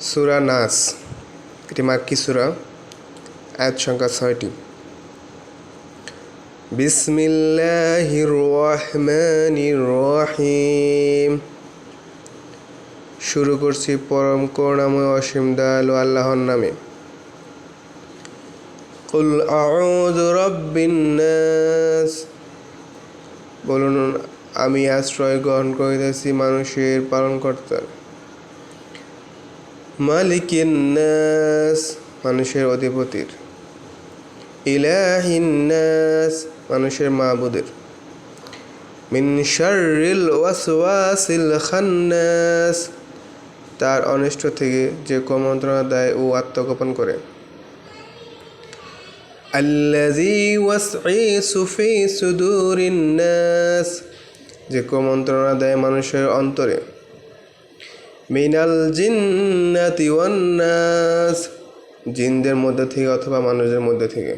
সুরা নাস, এটি মাক্কি সুরা, আয়াত সংখ্যা ছয়টি। বিসমিল্লাহির রহমানির রহিম শুরু করছি পরম করুণাময় অসীম দয়ালু আল্লাহর নামে। কুল আউযু রাব্বিন নাস। বলুন, আমি আশ্রয় গ্রহণ করিতেছি মানুষের পালনকর্তার। মালিকিন নাস, মানুষের অধিপতির। ইলাহিন নাস, মানুষের মাবুদের। মিন শাররিল ওয়াসওয়াসিল খান্নাস, তার অনিষ্ট থেকে যে কুমন্ত্রণা দেয় ও আত্মগোপন করে। আল্লাযী ওয়াসঈসু ফি সুদুরিন নাস, যে কুমন্ত্রণা দেয় মানুষের অন্তরে। মিনাল জিন্নাতি ওয়ান নাস জিনদের মধ্যে থেকে অথবা মানুষের মধ্যে থেকে।